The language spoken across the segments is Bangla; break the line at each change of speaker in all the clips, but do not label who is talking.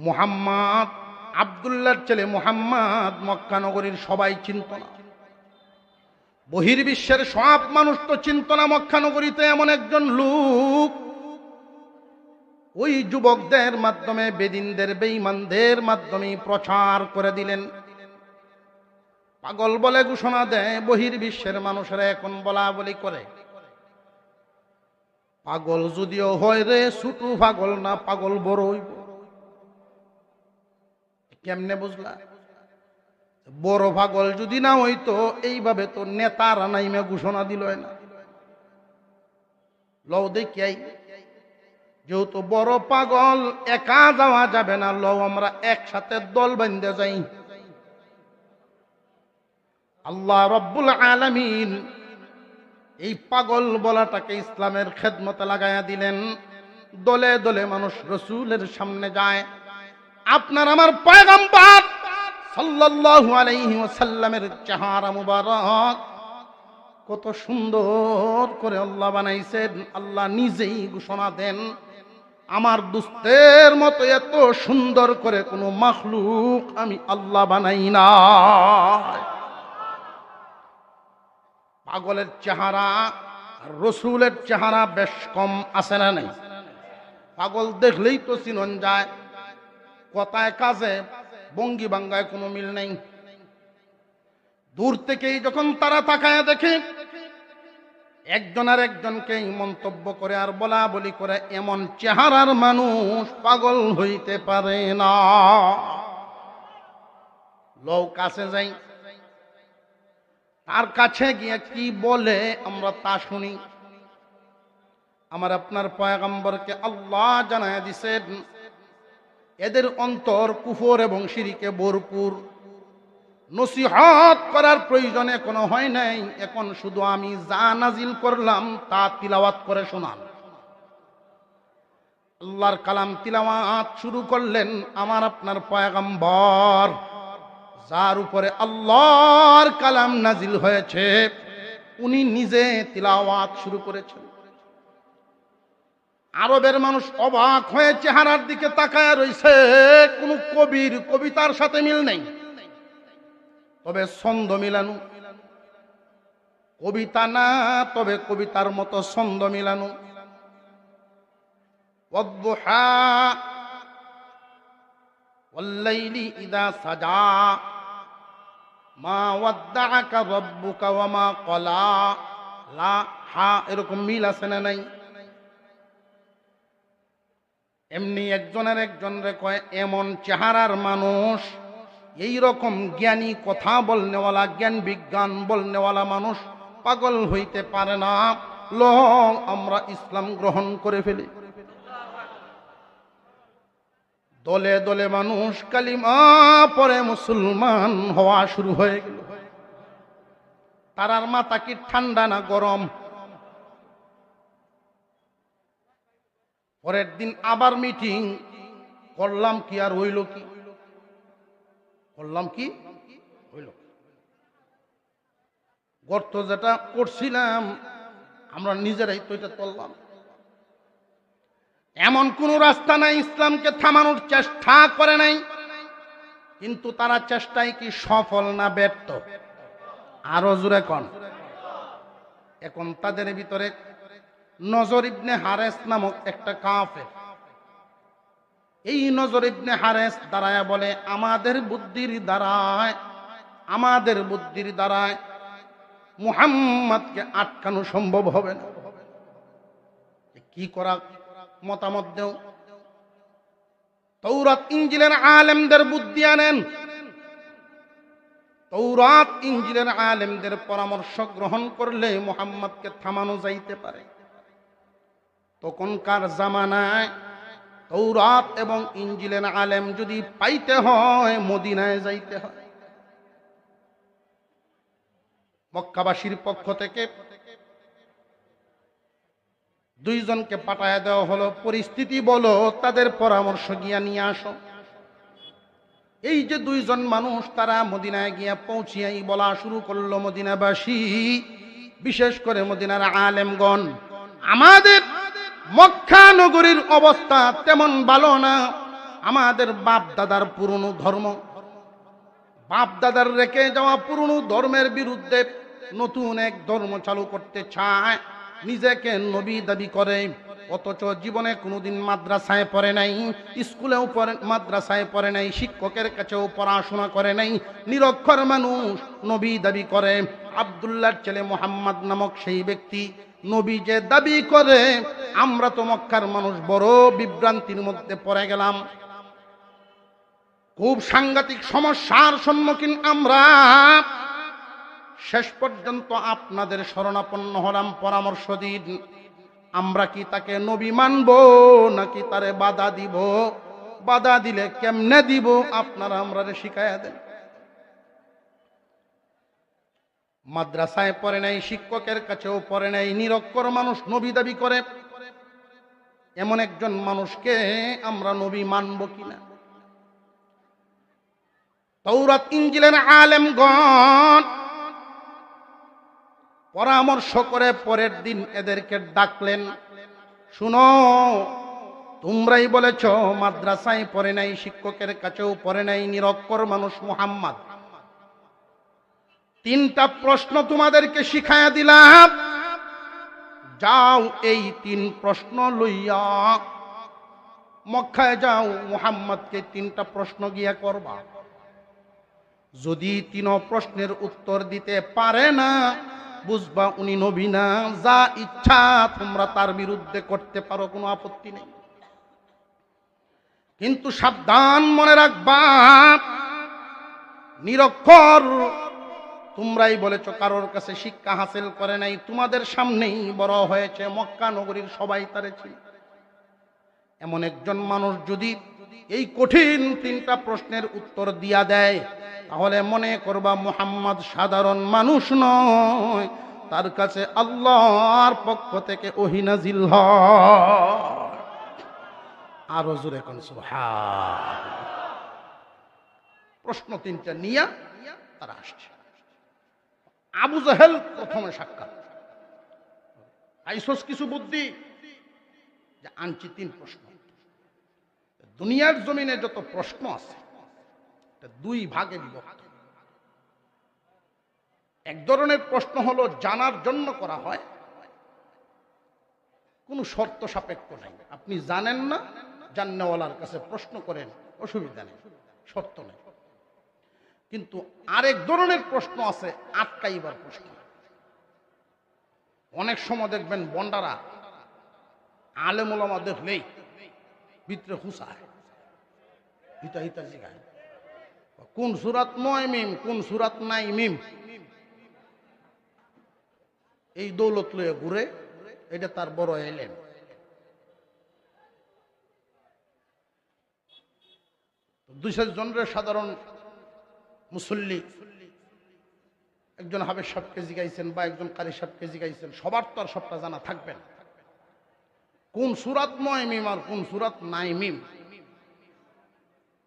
মুহাম্মদ, আবদুল্লার ছেলে মুহাম্মদ মক্কা নগরীর সবাই চিনত না। বহির্বিশ্বের সব মানুষ তো চিন্ত না মক্কা নগরীতে এমন একজন লোক। ওই যুবকদের মাধ্যমে বেদিনদের, বেঈমানদের মাধ্যমে প্রচার করে দিলেন। পাগল বলে ঘোষণা দেয়, বহির্বিশ্বের মানুষেরা এখন বলা বলি করে। পাগল যদিও হয় রে, ছুটু পাগল না, পাগল বড়। হইব কেমনে বুঝলা? বড় পাগল যদি না হইতো, এইভাবে তো নেতারা নাইমে ঘোষণা দিল না। লও দেখিয়াই যেহেতু বড় পাগল, একা যাওয়া যাবে না, লও আমরা একসাথে দল বেঁধে যাই। আল্লাহ রব্বুল আলামিন এই পাগল বলাটাকে ইসলামের খেদমতে লাগাইয়া দিলেন। দলে দলে মানুষ রসুলের সামনে যায়। আপনার আমার পয়গম্বর সাল্লাল্লাহু আলাইহি ওয়াসাল্লামের চেহারা মুবারক। কত সুন্দর করে আল্লাহ বানাইছেন। আল্লাহ নিজেই ঘোষণা দেন, আমার দুস্তের মতো এত সুন্দর করে কোনো মাখলুক আমি আল্লাহ বানাই না পাগলের চেহারা, রসুলের চেহারা বেশ কম, আছে না নেই? পাগল দেখলেই তো চিনন যায় কথায় কাজে বঙ্গি বাঙ্গায় কোনো মিল নেই। দূর থেকেই যখন তারা তাকায় দেখে, একজন আর একজনকে মন্তব্য করে আর বলা বলি করে, এমন চেহারার মানুষ পাগল হইতে পারে না। লোক কাছে যাই, তার কাছে গিয়ে কি বলে আমরা তা শুনি। আমার আপনার পয়গম্বরকে আল্লাহ জানায় দিছেন এদের অন্তর কুফর এবং সিরিকে ভরপুর। নসিহত করার প্রয়োজন এখনও হয় নাই। এখন শুধু আমি যা নাজিল করলাম, তা তিলাওয়াত করে শোনান। আল্লাহর কালাম তিলাওয়াত শুরু করলেন আমার আপনার পয়গম্বর, যার উপরে আল্লাহর কালাম নাজিল হয়েছে। উনি নিজে তিলাওয়াত শুরু করেছেন। আরবের মানুষ অবাক হয়ে চেহারার দিকে তাকায় রয়েছে কোন কবির কবিতার সাথে মিল নেই। তবে ছন্দ মিলানো। কবিতা না, তবে কবিতার মতো ছন্দ মিলানো। সাজা। মা কলা। লা, হা, এরকম মিল আছে না নাই? এমনি একজনের একজন রে কয়, এমন চেহারার মানুষ এই রকম জ্ঞানী কথা বলনেওয়ালা, জ্ঞান বিজ্ঞান বলনেওয়ালা মানুষ পাগল হইতে পারে না। ল আমরা ইসলাম গ্রহণ করে ফেলি। দলে দলে মানুষ কালিমা পরে মুসলমান হওয়া শুরু হয়ে গেল। তারার মাথা কি ঠান্ডা না গরম? পরের দিন আবার মিটিং। করলাম কি আর হইল কি? করলাম কি? হইল গর্ত যেটা করছিলাম, আমরা নিজেরাই তো এটা করলাম। এমন কোন রাস্তা নাই, ইসলামকে থামানোর চেষ্টা করে নাই। কিন্তু তারা চেষ্টায় কি সফল না ব্যর্থ? আরও জোরে কন। এখন তাদের ভিতরে নজর ইবনে হারেস নামক একটা কাফে এই নজর ইবনে হারেস দাঁড়ায় বলে, আমাদের বুদ্ধির দ্বারায়, আমাদের বুদ্ধির দ্বারায় মুহাম্মদকে আটকানো সম্ভব হবে না। কি করা মতামত দেও? তৌরাত ইঞ্জিলের আলেমদের বুদ্ধি আনেন। তৌরাত ইঞ্জিলের আলেমদের পরামর্শ গ্রহণ করলে মোহাম্মদকে থামানো যাইতে পারে। তখনকার জামানায় তৌরাত এবং ইঞ্জিলের আলেম যদি পাইতে হয়, মদিনায় যাইতে হয়। মক্কাবাসীর পক্ষ থেকে দুইজনকে পাঠায় দেওয়া হলো, পরিস্থিতি বলো, তাদের পরামর্শ গিয়া নিয়ে আসো। এই যে দুইজন মানুষ তারা মদিনায় গিয়া পৌঁছিয়াই বলা শুরু করল মদিনাবাসী, বিশেষ করে মদিনার আলেমগণ। আমাদের মক্কা নগরীর অবস্থা তেমন ভালো না। আমাদের বাপ দাদার পুরনো ধর্ম। বাপ দাদার রেখে যাওয়া পুরনো ধর্মের বিরুদ্ধে নতুন এক ধর্ম চালু করতে চায়। নিজেকে নবী দাবি করে। অথচ জীবনে কোনোদিন মাদ্রাসায় পড়ে নাই, স্কুলেও পড়ে, মাদ্রাসায় পড়ে নাই, শিক্ষকের কাছেও পড়াশোনা করে নাই। নিরক্ষর মানুষ নবী দাবি করে। আবদুল্লাহর ছেলে মোহাম্মদ নামক সেই ব্যক্তি নবী যে দাবি করে, আমরা তো মক্কার মানুষ, বড় বিভ্রান্তির মধ্যে পড়ে গেলাম। খুব সাংঘাতিক সমস্যার সম্মুখীন আমরা। শেষ পর্যন্ত আপনাদের শরণাপন্ন হলাম পরামর্শ দিন। আমরা কি তাকে নবী মানব, নাকি তারে বাধা দিব? বাধা দিলে কেমনে দিব? আপনারা আমরা শিখাইয়া দেন। মাদ্রাসায় পড়ে নাই, শিক্ষকের কাছেও পড়ে নাই, নিরক্ষর মানুষ নবী দাবি করে। এমন একজন মানুষকে আমরা নবী মানব কিনা? তৌরাত ইঞ্জিলের আলেমগণ পরামর্শ করে পরের দিন এদেরকে ডাকলেন, শুনো, তোমরাই বলেছ মাদ্রাসায় পড়ে নাই, শিক্ষকের কাছেও পড়ে নাই, নিরক্ষর মানুষ মুহাম্মদ। তিনটা প্রশ্ন তোমাদেরকে শিখাইয়া দিলাম। যাও এই তিন প্রশ্ন লইয়া, মক্কায় যাও, মুহাম্মদকে তিনটা প্রশ্ন গিয়া করবা। যদি তিন প্রশ্নের উত্তর দিতে পারে না, বুঝবা উনি নবী না, যা ইচ্ছা তোমরা তার বিরুদ্ধে করতে পারো, কোনো আপত্তি নেই। কিন্তু সাবধান মনে রাখবা, নিরক্ষর তোমরাই বলেছ, কারোর কাছে শিক্ষা হাসিল করে নাই, তোমাদের সামনেই বড় হয়েছে মক্কা নগরীর সবাই তারে ছিল এমন একজন মানুষ যদি এই কঠিন তিনটা প্রশ্নের উত্তর দিয়া দেয়, তাহলে মনে করবা মুহাম্মদ সাধারণ মানুষ নয়, তার কাছে আল্লাহর পক্ষ থেকে ওহিনাজিল আরও জোরে কোন প্রশ্ন তিনটা নিয়া তারা আসছে। আবু জাহেল প্রথমে সাক্ষাৎ। আইসোস কিছু বুদ্ধি? যে আনছি তিন প্রশ্ন। দুনিয়ার জমিনে যত প্রশ্ন আছে দুই ভাগে বিভক্ত। এক ধরনের প্রশ্ন হলো, জানার জন্য করা হয়, কোনো শর্ত সাপেক্ষ নাই। আপনি জানেন না, জান্নেওয়ালার কাছে প্রশ্ন করেন, অসুবিধা নেই, শর্ত নেই। কিন্তু আরেক ধরনের প্রশ্ন আছে, আটকাইবার প্রশ্ন। অনেক সময় দেখবেন বন্ডারা আলেমুলামা দেখলেই ভিতরে হুসায় হিতা হিতা কোন সুরাত নয় মিম, কোন সুরাত নাই মিম। এই দৌলত লয়ে ঘুরে, এটা তার বড় এলেন দুইশো জনের সাধারণ মুসল্লি। একজন হাবের সাহেবকে জিগাইছেন বা একজন কারি সাহেবকে জিগাইছেন, সবার তো আর সবটা জানা থাকবেন কোন সুরাত নয় মিম আর কোন সুরাত নাই মিম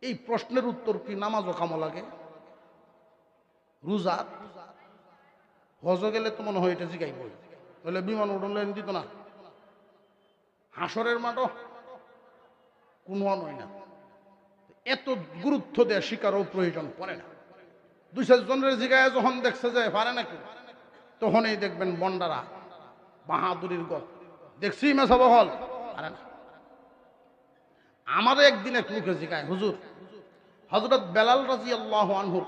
এই প্রশ্নের উত্তর কি নামাজ ও কামো লাগে? রোজা? হজ গেলে তো মনে হয় এটা জিগাইব তাহলে বিমান উঠলেন দিত না। হাসরের মাঠও কোনো নয় না। এত গুরুত্ব দেওয়া শিকারও প্রয়োজন পড়ে না। দুই জনের জিগায় যখন দেখছে যে পারে নাকি, তখনই দেখবেন বন্ডারা বাহাদুরির গপ দেখছি মেসা বহল, পারে না। আমারও একদিন এক লোকে জিগায় হুজুর হজরত বেলাল রাজি আল্লাহ আনহুর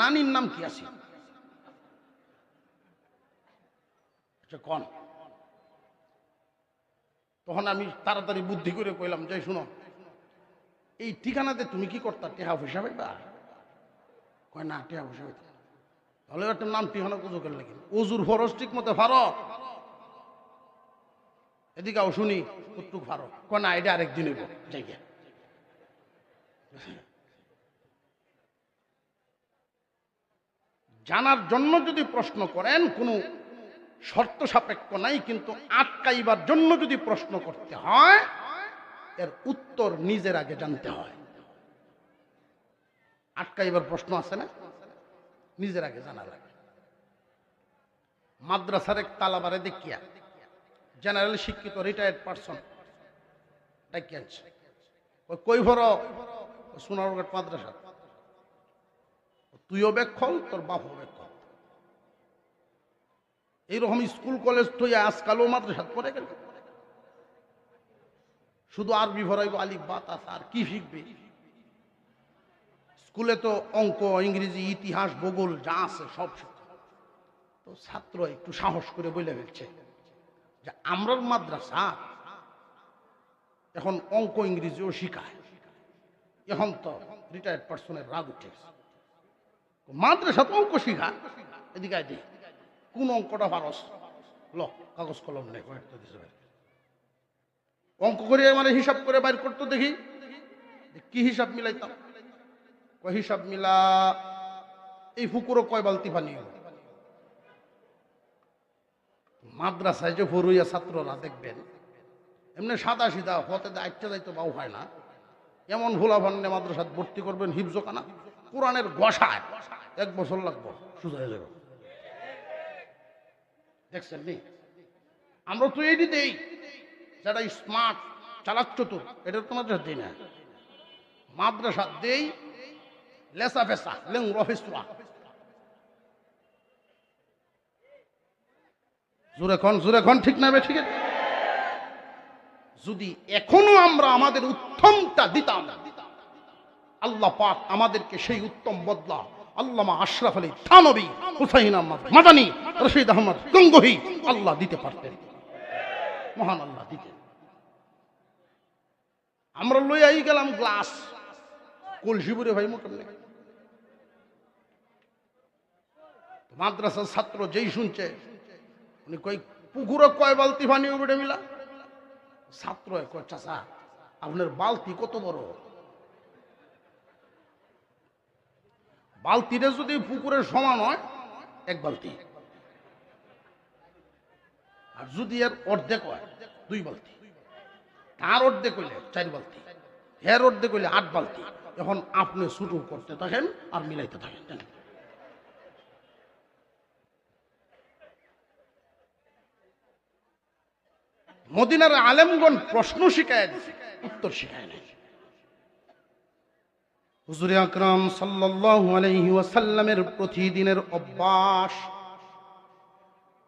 নানির নাম কি আছে? কন? তখন আমি তাড়াতাড়ি বুদ্ধি করে কইলাম, যে শুনো, এই ঠিকানাতে তুমি কি করতা? টেহা পয়সা পাইবা কয়, না টেহা পয়সা পাইতা তাহলে একটা নাম ঠিকানা কুজো করে লাগি ওজুর ফরজ ঠিক মতো ফারো এদিকে শুনি কুটুক ফারো কয়, না, এটা আরেকদিন হইব। জায়গা জানার জন্য যদি প্রশ্ন করেন, কোনো শর্ত সাপেক্ষ নাই, কিন্তু আটকাইবার জন্য যদি প্রশ্ন করতে হয়, এর উত্তর নিজের আগে জানতে হয়। আটকাইবার প্রশ্ন আছে না? নিজের আগে জানা লাগে। মাদ্রাসার এক তালাবারে দেখিয়া জেনারেল শিক্ষিত রিটায়ার্ড পার্সন ডাকিয়াছে কই, কই ভর? সোনারঘাট মাদ্রাসা। তুইও ব্যাখ্যল তোর বাপও ব্যাখ্যল এইরকম স্কুল কলেজ তুই আজকালও মাদ্রাসাত পড়ে গেল। শুধু আরবি ভরাইব আলিফ বাতাস আর কি শিখবে? স্কুলে তো অঙ্ক, ইংরেজি, ইতিহাস, ভূগোল যা আছে সব তো ছাত্র একটু সাহস করে বলে ফেলছে যে আমরার মাদ্রাসা এখন অঙ্ক, ইংরেজিও শিখায়। এখন তো রিটায়ার্ড পার্সনের রাগ উঠে মাদ্রাসা তো অঙ্ক শিখা এদিকে আয় কোন অঙ্কটা পারস? ল, কাগজ, কলম নেই অঙ্ক করে মানে হিসাব করে বাইর করতো দেখি, কি হিসাব মিলাইতাম? হিসাব মিলা, এই পুকুরও কয় বালতি পানি? মাদ্রাসায় যে ফরুইয়া ছাত্ররা দেখবেন, এমনি সাদা সিধা, হতে আইটা যাইতো, বাউ হয় না। এমন ভোলা ভান্ডে মাদ্রাসাত ভর্তি করবেন হিফজো কানা কোরআনের গসায় এক বছর লাগবো সুযোগ হয়ে যাবে। দেখছেন নি? আমরা তো এটি দেই, যারা স্মার্ট, চালাক চতুর এটা তো মাদ্রাসা দিই না। মাদ্রাসা দেই লেসা ফেসা লেং রফিসরা জোরে খন জোরে খন ঠিক না ঠিক যদি এখনও আমরা আমাদের উত্তমটা দিতাম, আল্লাহ পাক আমাদেরকে সেই উত্তম বদলা আল্লামা আশরাফ আলী থানবী, হুসাইন আহমদ মাদানী, রশিদ আহমদ গঙ্গোহী আল্লাহ দিতে পারতেন। মহান আল্লাহ দিতেন। আমরা লই গেলাম গ্লাস। কলসিপুরে ভাই মোটর নেই মাদ্রাসার ছাত্র যেই শুনছে, উনি কই পুকুরে কয় বালতি পানি উঠে মিলা? ছাত্র কয় চাষা আপনার বালতি কত বড়? বালতিটা যদি পুকুরের সমান হয়, এক বালতি। আর যদি এর অর্ধেক হয়, দুই বালতি। তার অর্ধেক হইলে চার বালতি। এর অর্ধেক হইলে আট বালতি। এখন আপনি শুরু করতে থাকেন আর মিলাইতে থাকেন। মদিনার আলেমগণ প্রশ্ন শিখায় উত্তর শিখায় নাই হুজুর আকরাম সাল্লাল্লাহু আলাইহি ওয়াসাল্লামের প্রতিদিনের অভ্যাস,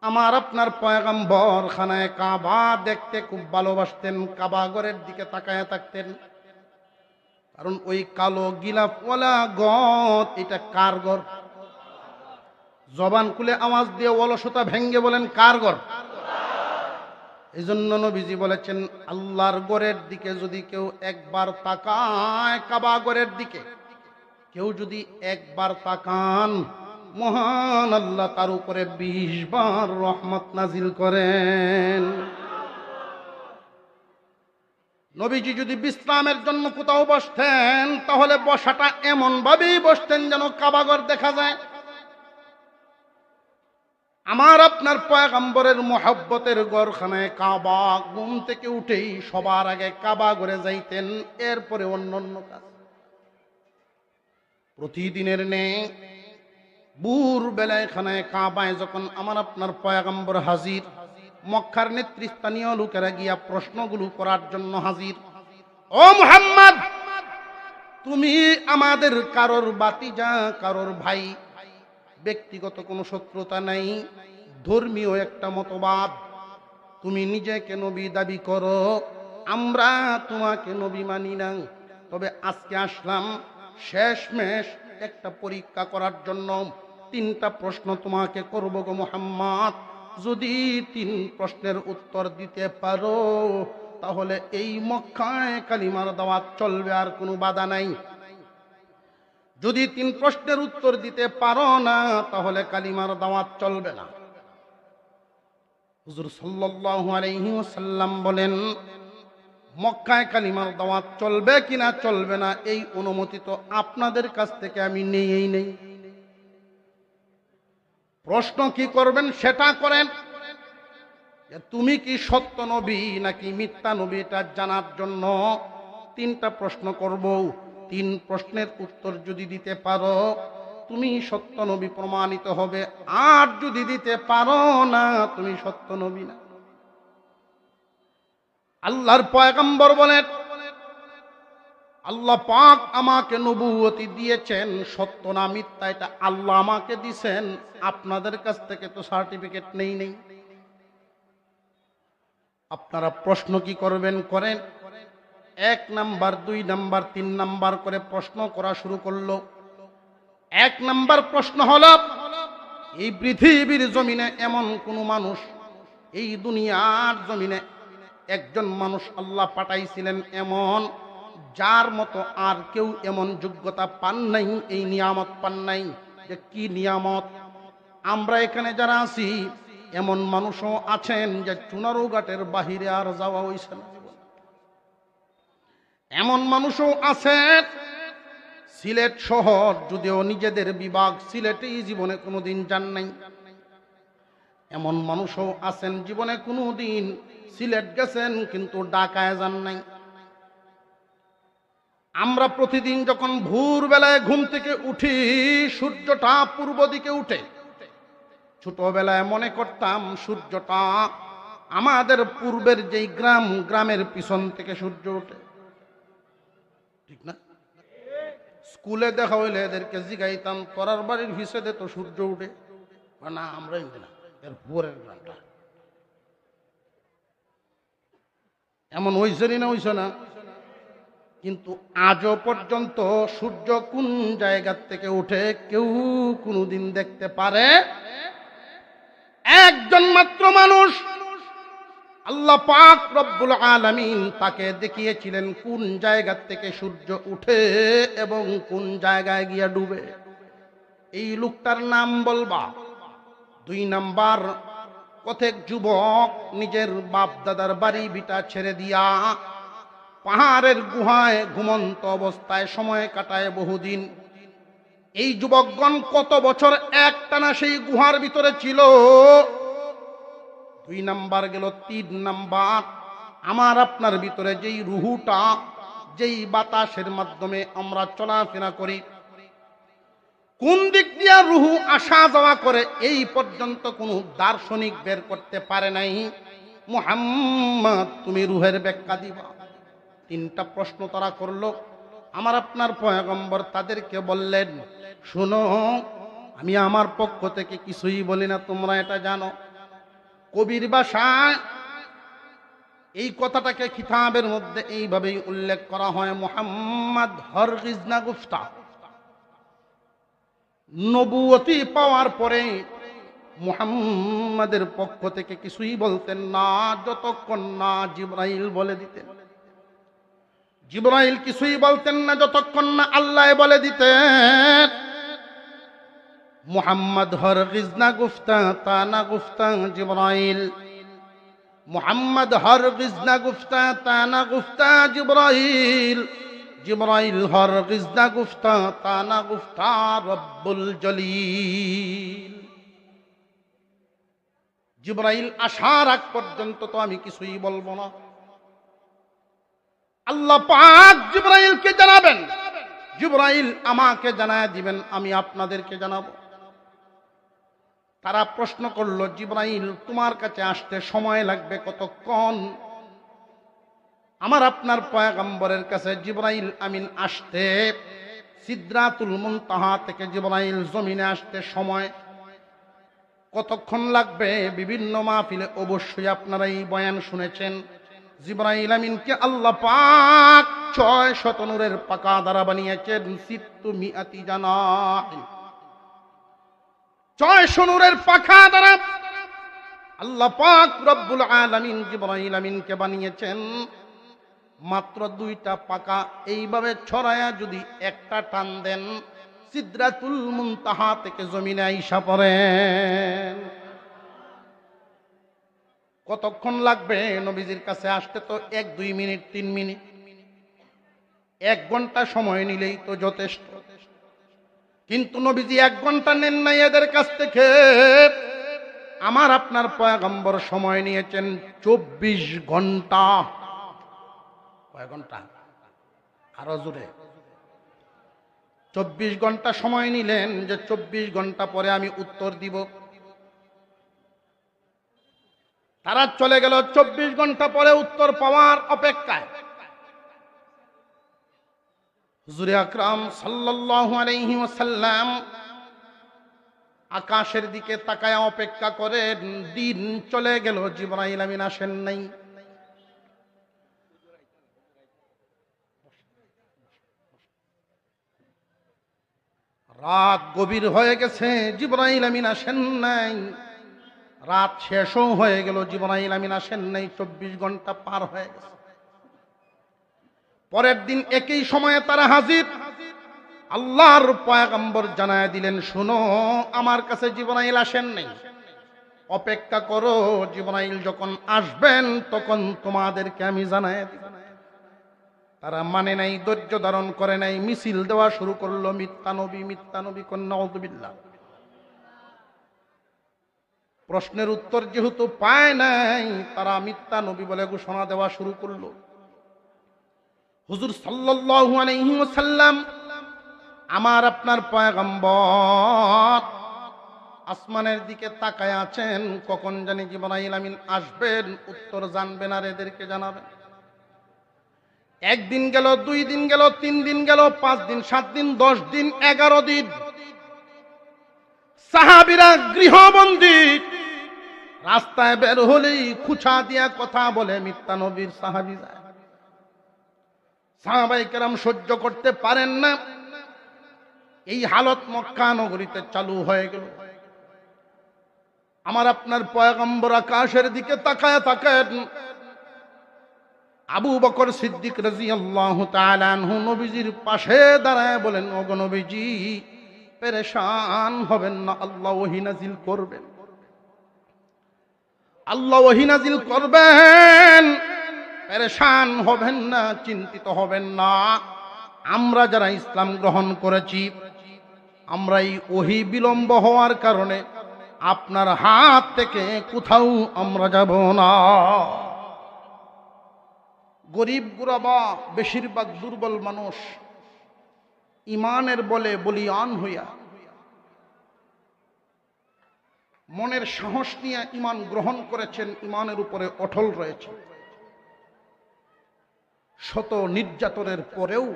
আমার আপনার পয়গম্বর খানায় কাবা দেখতে খুব ভালোবাসতেন, কাবা ঘরের দিকে তাকায় থাকতেন। কারণ ওই কালো গিলাফওয়ালা গদ, এটা কার ঘর? জবান খুলে আওয়াজ দিয়ে অলসতা ভেঙ্গে বলেন, কার ঘর? এই জন্য নবীজি বলেছেন, আল্লাহর গড়ের দিকে যদি কেউ একবার তাকায়, কাবা গড়ের দিকে, কেউ যদি একবার তাকান, মহান আল্লাহ তার উপরে বিশ বার রহমত নাজিল করেন। নবীজি যদি বিশ্রামের জন্য কোথাও বসতেন, তাহলে বসাটা এমন ভাবেই বসতেন যেন কাবাগর দেখা যায়। আমার আপনার পয়গম্বরের মোহাব্বতের গড়খানায় কাবা ঘুম থেকে উঠেই সবার আগে কাবা ঘরে যাইতেন, এরপরে অন্য অন্য কাজ। প্রতিদিনের নে বুর বেলায় খানায় কাবায় যখন আমার আপনার পয়গম্বর হাজির, মক্কার নেতৃস্থানীয় লোকেরা গিয়া প্রশ্নগুলো করার জন্য হাজির, ও মুহাম্মদ, তুমি আমাদের কারোর বাতিজা, কারোর ভাই ব্যক্তিগত কোনো শত্রুতা নাই, ধর্মীয় একটা মতবাদ। তুমি নিজেকে নবী দাবি করো, আমরা তোমাকে নবী মানি না। তবে আজকে আসলাম, শেষমেশ একটা পরীক্ষা করার জন্য। তিনটা প্রশ্ন তোমাকে করব গো মোহাম্মদ। যদি তিন প্রশ্নের উত্তর দিতে পারো, তাহলে এই মক্কায় কালিমার দাওয়াত চলবে, আর কোনো বাধা নাই। যদি তিন প্রশ্নের উত্তর দিতে পারো না, তাহলে কালিমার দাওয়াত চলবে না। হুজুর সাল্লাল্লাহু আলাইহি ওয়াসাল্লাম বলেন, মক্কায় কালিমার দাওয়াত চলবে কিনা চলবে না, এই অনুমতি তো আপনাদের কাছ থেকে আমি নেই নেই। প্রশ্ন কি করবেন, সেটা করেন। তুমি কি সত্য নবী নাকি মিথ্যা নবী, এটা জানার জন্য তিনটা প্রশ্ন করব। তিন প্রশ্নের উত্তর যদি দিতে পারো, তুমি সত্য নবী প্রমাণিত হবে। আর যদি দিতে পারো না, তুমি সত্য নবী না। আল্লাহর পয়গম্বর বলেন, আল্লাহ পাক আমাকে নবুয়তি দিয়েছেন, সত্য না মিথ্যা, এটা আল্লাহ আমাকে দিছেন আপনাদের কাছ থেকে তো সার্টিফিকেট নেই নেই। আপনারা প্রশ্ন কি করবেন, করেন। এক নাম্বার, দুই নাম্বার, তিন নাম্বার করে প্রশ্ন করা শুরু করল। এক নাম্বার প্রশ্ন হল, এই পৃথিবীর জমিনে এমন কোন মানুষ, এই দুনিয়ার জমিনে একজন মানুষ আল্লাহ পাঠাইছিলেন এমন, যার মতো আর কেউ এমন যোগ্যতা পান নাই, এই নিয়ামত পান নাই। যে কি নিয়ামত? আমরা এখানে যারা আছি, এমন মানুষও আছেন যে চুনারু ঘাটের বাহিরে আর যাওয়া হইছে না। এমন মানুষও আছেন সিলেট শহর, যদিও নিজেদের বিভাগ সিলেটেই জীবনে কোনোদিন যান নাই। এমন মানুষও আছেন, জীবনে কোনোদিন সিলেট গেছেন, কিন্তু ডাকায় যান নাই। আমরা প্রতিদিন যখন ভোরবেলায় ঘুম থেকে উঠি, সূর্যটা পূর্ব দিকে উঠে। ছোটবেলায় মনে করতাম, সূর্যটা আমাদের পূর্বের যেই গ্রাম, গ্রামের পিছন থেকে সূর্য ওঠে। ঠিক না? স্কুলে দেখা হইলে এদেরকে জিগাইতাম, তোরার বাড়ির হিসেবে তো সূর্য উঠে। বা না আমরা ইন্দি না, এর ভোরের গ্রামটা। এমন হইছেনি না, হইছে না? কিন্তু আজও পর্যন্ত সূর্য কোন জায়গার থেকে উঠে কেউ কোনোদিন দেখতে পারে? একজন মাত্র মানুষ আল্লাহ পাক রব্বুল আলামিন তাকে দেখিয়েছিলেন কোন জায়গা থেকে সূর্য উঠে এবং কোন জায়গায় গিয়া ডুবে। এই লোকটার নাম বলবা? দুই নাম্বার, কতক যুবক নিজের বাপ দাদার বাড়ি বিটা ছেড়ে দিয়া পাহাড়ের গুহায় ঘুমন্ত অবস্থায় সময় কাটায় বহুদিন। এই যুবকগণ কত বছর একটানা সেই গুহার ভিতরে ছিল? দুই নাম্বার গেল তিন নাম্বার। আমার আপনার ভিতরে যেই রুহুটা, যেই বাতাসের মাধ্যমে আমরা চলাফেরা করি, কোন দিক দিয়া রুহু আসা যাওয়া করে এই পর্যন্ত কোনো দার্শনিক বের করতে পারে নাই। মুহাম্মদ, তুমি রুহের ব্যাখ্যা দিবা। তিনটা প্রশ্ন তারা করল। আমার আপনার পয়গম্বর তাদেরকে বললেন, শোনো, আমি আমার পক্ষ থেকে কিছুই বলি না, তোমরা এটা জানো। কবির ভাষায় এই কথাটাকে খিতাবের মধ্যে এইভাবেই উল্লেখ করা হয়, মোহাম্মদ হরগিজনা গুফতা নবুয়তি পাওয়ার পরে মুহাম্মাদের পক্ষ থেকে কিছুই বলতেন না, যতক্ষণ না জিব্রাইল বলে দিতেন। জিব্রাইল কিছুই বলতেন না, যতক্ষণ না আল্লাহ বলে দিতেন। মুহাম্মদ হরগিজ না গুফতা, তা না গুফতা, জিব্রাইল। মুহাম্মদ হরগিজ না গুফতা, তা না গুফতা, জিব্রাইল। জিব্রাইল হরগিজ না গুফতা, তা না গুফতা, রব্বুল জলিল। জিব্রাইল আসার আগ পর্যন্ত তো আমি কিছুই বলব না। আল্লাহ পাক জিব্রাইলকে জানাবেন। জিব্রাইল আমাকে জানায় দিবেন, আমি আপনাদেরকে জানাব। তারা প্রশ্ন করল, জিব্রাইল, তোমার কাছে আসতে সময় লাগবে কতক্ষণ? আমার আপনার পয়াগম্বরের কাছে, জিব্রাইল, আমিন, আসতে। সিদ্রাতুল মুনতাহা থেকে জিব্রাইল জমিনে আসতে সময় কতক্ষণ লাগবে? বিভিন্ন মাহফিলে অবশ্যই আপনারা এই বয়ান শুনেছেন। জিব্রাইল, আমিনকে আল্লাহ পাক ছয় শতনুরের পাকা দ্বারা বানিয়েছেন, সিত্তু মিয়াতি জানা ছয় শনুরের পাখা দ্বারা আল্লাহ পাক রব্বুল আলামিন জিব্রাইল আমিনকে বানিয়েছেন। মাত্র দুইটা পাকা এইভাবে ছড়ায়া যদি একটা টান দেন, সিদ্রাতুল মুনতাহা থেকে জমিনে আইসা পড়েন কতক্ষণ লাগবে নবীজির কাছে আসতে তো? এক, দুই মিনিট, তিন মিনিট। এক ঘণ্টা সময় নিলেই তো যথেষ্ট। কিন্তু নবীজি এক ঘণ্টা নেন নাই এদের কাছ থেকে। আমার আপনার পয়গম্বর সময় নিয়েছেন চব্বিশ ঘণ্টা। কয় ঘণ্টা? আরও জোরে। চব্বিশ ঘণ্টা সময় নিলেন যে চব্বিশ ঘণ্টা পরে আমি উত্তর দিব। তারা চলে গেল চব্বিশ ঘণ্টা পরে উত্তর পাওয়ার অপেক্ষায়। হুজুরে আকরাম সাল্লাল্লাহু আলাইহি ওয়াসাল্লাম আকাশের দিকে তাকায় অপেক্ষা করে দিন চলে গেল, জিবরাইল আমিন আসেন নাই। রাত গভীর হয়ে গেছে, জিবরাইল আমিন আসেন নাই। রাত শেষও হয়ে গেল, জিবরাইল আমিন আসেন নাই, চব্বিশ ঘণ্টা পার হয়ে গেছে। পরের দিন একই সময়ে তারা হাজির। আল্লাহর পয়াগম্বর জানায় দিলেন, শুনো, আমার কাছে জীবনাইল আসেন নাই। অপেক্ষা করো জীবনাইল যখন আসবেন, তখন তোমাদেরকে আমি জানায় দিব। তারা মানে নাই, ধৈর্য ধারণ করে নাই, মিছিল দেওয়া শুরু করল, মিথ্যা নবী মিথ্যা নবী কন্যা প্রশ্নের উত্তর যেহেতু পায় নাই, তারা মিথ্যা নবী বলে ঘোষণা দেওয়া শুরু করল। হুজুর সাল্লাল্লাহু আলাইহি ওয়াসাল্লাম আমার আপনার পয়গম্বর আসমানের দিকে তাকায় আছেন, কখন জানি জিবরাইল আমিন আসবেন, উত্তর জানবেন আর এদেরকে জানাবেন। একদিন গেল, দুই দিন গেল, তিন দিন গেল, পাঁচ দিন, সাত দিন, দশ দিন, এগারো দিন। সাহাবিরা গৃহবন্দী। রাস্তায় বের হলেই খুচা দিয়া কথা বলে মিথ্যা নবীর সাহাবি যায়। সাহাবাই কেরাম সহ্য করতে পারেন না। এই হালত মক্কা নগরীতে চালু হয়ে গেল। আমার আপনার পয়গম্বর আকাশের দিকে তাকায় তাকায় আবু বকর সিদ্দিক রাজি আল্লাহ নবীজির পাশে দাঁড়ায় বলেন, ওগো পেরেশান হবেন না, আল্লাহ ওহি নাজিল করবেন। আল্লাহ ওহি নাজিল করবেন। পেরেশান হবেন না, চিন্তিত হবেন না। আমরা যারা ইসলাম গ্রহণ করেছি আমরা এই ওহি বিলম্ব হওয়ার কারণে আপনার হাত থেকে কোথাও আমরা যাব না। গরিব গুরাবা, বেশিরভাগ দুর্বল মানুষ ইমানের বলে বলিয়ান হইয়া, মনের সাহস নিয়ে ইমান গ্রহণ করেছেন, ইমানের উপরে অটল রয়েছে। শত নির্যাতনের পরেও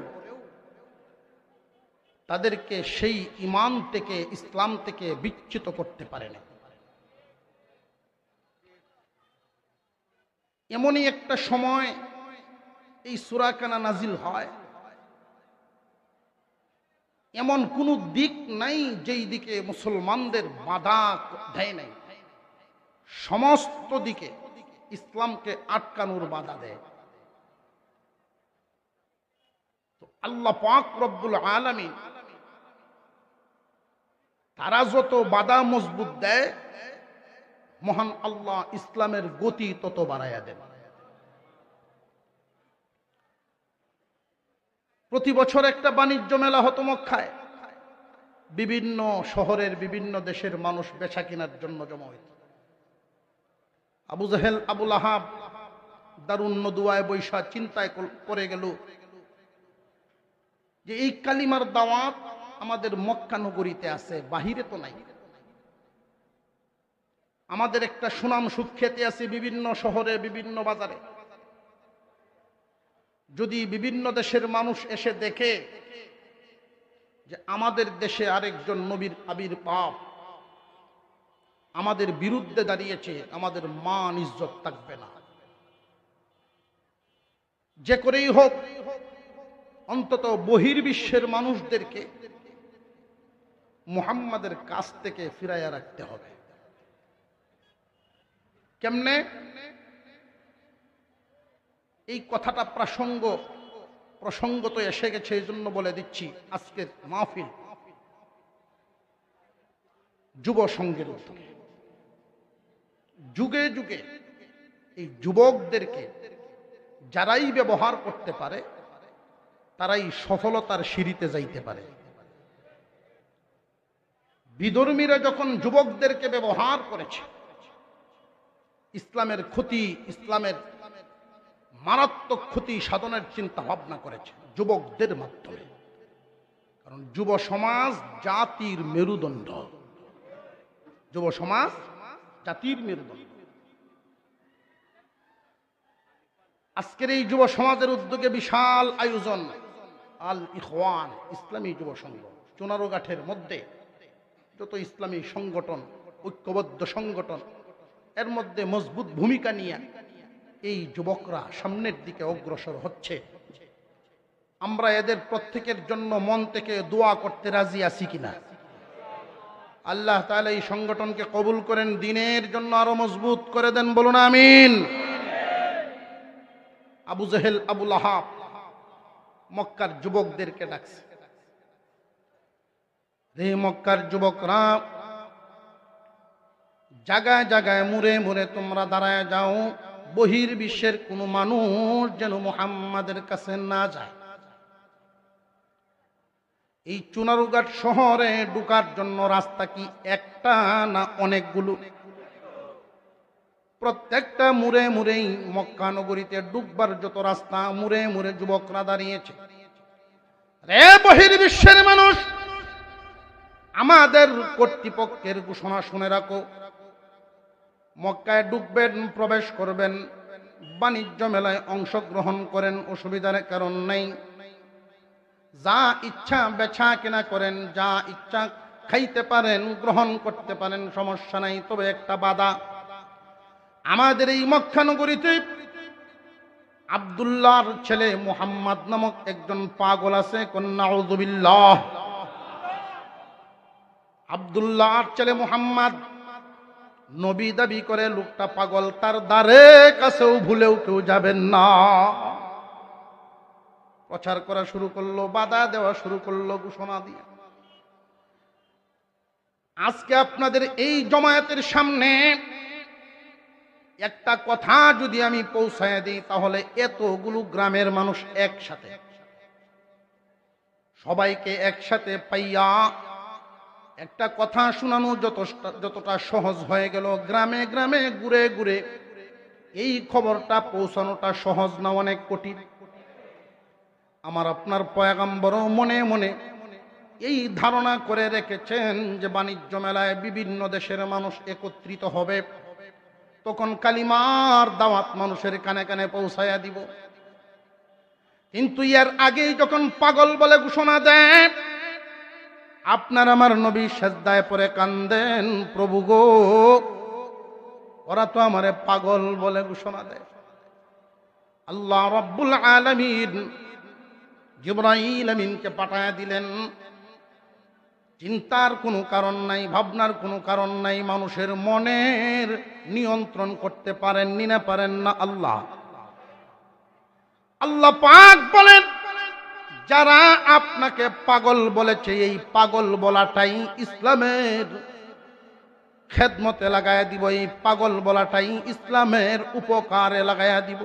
তাদেরকে সেই ইমান থেকে, ইসলাম থেকে বিচ্যুত করতে পারে না এমনই একটা সময় এই সুরাকানা নাজিল হয়। এমন কোন দিক নাই যেই দিকে মুসলমানদের বাধা দেয় নাই। সমস্ত দিকে ইসলামকে আটকানোর বাধা দেয় তো আল্লাহ পাক রব্বুল আলমী তারা যত বাধা মজবুত দেয়, মহান আল্লাহ ইসলামের গতি তত বাড়াইয়া দেন। প্রতি বছর একটা বাণিজ্য মেলা হতো মক্কায় বিভিন্ন শহরের বিভিন্ন দেশের মানুষ বেচা কেনার জন্য জমা হইত। আবু জাহেল আবুল আহাব দারুণ নদুয়ায় বৈশা চিন্তায় করে গেল যে এই কালিমার দাওয়াত আমাদের মক্কা নগরীতে আছে, বাহিরে তো নাই। আমাদের একটা সুনাম সুখ্যাতি আছে বিভিন্ন শহরে, বিভিন্ন বাজারে। যদি বিভিন্ন দেশের মানুষ এসে দেখে যে আমাদের দেশে আরেকজন নবীর আবির পাপ আমাদের বিরুদ্ধে দাঁড়িয়েছে, আমাদের মান ইজ্জত থাকবে না। যে করেই হোক অন্তত বহির্বিশ্বের মানুষদেরকে মুহাম্মাদের কাছ থেকে ফিরাইয়া রাখতে হবে। কেমনে? এই কথাটা প্রাসঙ্গ, প্রসঙ্গ তো এসে গেছে এই জন্য বলে দিচ্ছি, আজকের মাহফিল যুব সঙ্গের উদ্যোগে। যুগে যুগে এই যুবকদেরকে যারাই ব্যবহার করতে পারে তারাই সফলতার সিঁড়িতে যাইতে পারে। বিধর্মীরা যখন যুবকদেরকে ব্যবহার করেছে, ইসলামের ক্ষতি, ইসলামের মারাত্মক ক্ষতি সাধনের চিন্তা ভাবনা করেছে যুবকদের মাধ্যমে। কারণ যুব সমাজ জাতির মেরুদণ্ড। যুব সমাজ জাতির মেরুদণ্ড। আজকের এই যুব সমাজের উদ্যোগে বিশাল আয়োজন। আল ইখওয়ান ইসলামী যুব সংঘ চুনারোগাঠের মধ্যে যত ইসলামী সংগঠন, ঐক্যবদ্ধ সংগঠন, এর মধ্যে মজবুত ভূমিকা নিয়ে এই যুবকরা সামনের দিকে অগ্রসর হচ্ছে। আমরা এদের প্রত্যেকের জন্য মন থেকে দোয়া করতে রাজি আছি কিনা? আল্লাহ তাহলে এই সংগঠনকে কবুল করেন, দিনের জন্য আরও মজবুত করে দেন, বলুন আমিন। আবু জেহেল আবুল আহাব মক্কার যুবকদেরকে ডাকছে। রে মক্কার যুবকরা জায়গায় জায়গায় মুড়ে মুড়ে তোমরা দাঁড়ায় যাও, বহির বিশ্বের কোনো মানুষ যেন মুহাম্মাদের কাছে না যায়। এই চুনারুঘাট শহরে ঢুকার জন্য রাস্তা কি একটা না অনেকগুলো? প্রত্যেকটা মুড়ে মুড়েই মক্কা নগরীতে ডুববার যত রাস্তা, মুড়ে মুড়ে যুবকরা দাঁড়িয়েছে। রে বহির বিশ্বের মানুষ, আমাদের কর্তৃপক্ষের ঘোষণা শুনে রাখো। মক্কায় ডুববেন, প্রবেশ করবেন, বাণিজ্য মেলায় অংশগ্রহণ করেন, অসুবিধার কারণ নেই। যা ইচ্ছা বেচা কেনা করেন, যা ইচ্ছা খাইতে পারেন, গ্রহণ করতে পারেন, সমস্যা নাই, তবে একটা বাধা। আমাদের এই মক্কানগরীতে আবদুল্লাহর ছেলে মুহাম্মদ নামক একজন পাগল আছে কন্যাউজুবিল্লাহ আবদুল্লাহর ছেলে মুহাম্মদ নবী দাবি করে, লোকটা পাগল, তার দ্বারে কাছেও ভুলেও কেউ যাবেন না। প্রচার করা শুরু করল, বাধা দেওয়া শুরু করল, ঘোষণা দিয়ে। আজকে আপনাদের এই জমায়েতের সামনে একটা কথা যদি আমি পৌঁছায় দিই, তাহলে এতগুলো গ্রামের মানুষ একসাথে। সবাইকে একসাথে পাইয়া একটা কথা শোনানো যতটা যতটা সহজ হয়ে গেল। গ্রামে গ্রামে, ঘুরে ঘুরে। এই খবরটা পৌঁছানোটা সহজ না অনেক কঠিন। আমার আপনার পয়াগাম্বরও মনে মনে এই ধারণা করে রেখেছেন যে বাণিজ্য মেলায় বিভিন্ন দেশের মানুষ একত্রিত হবে। তখন কালিমার দাওয়াত মানুষের কানে কানে পৌঁছায়া দিব। কিন্তু এর আগেই যখন পাগল বলে ঘোষণা দেয় আপনার আমার নবী সেজদায় পরে কান্দেন, প্রভু গো, ওরা তো আমারে পাগল বলে ঘোষণা দেয়। আল্লাহ রব্বুল আলমিন জিব্রাইল আমিনকে পাঠায়া দিলেন চিন্তার কোনো কারণ নাই, ভাবনার কোনো কারণ নাই, মানুষের মনের নিয়ন্ত্রণ করতে পারেননি না, পারেন না আল্লাহ। আল্লাহ পাক বলেন, যারা আপনাকে পাগল বলেছে, এই পাগল বলাটাই ইসলামের খেদমতে লাগায়া দিব, এই পাগল বলাটাই ইসলামের উপকারে লাগায়া দিব।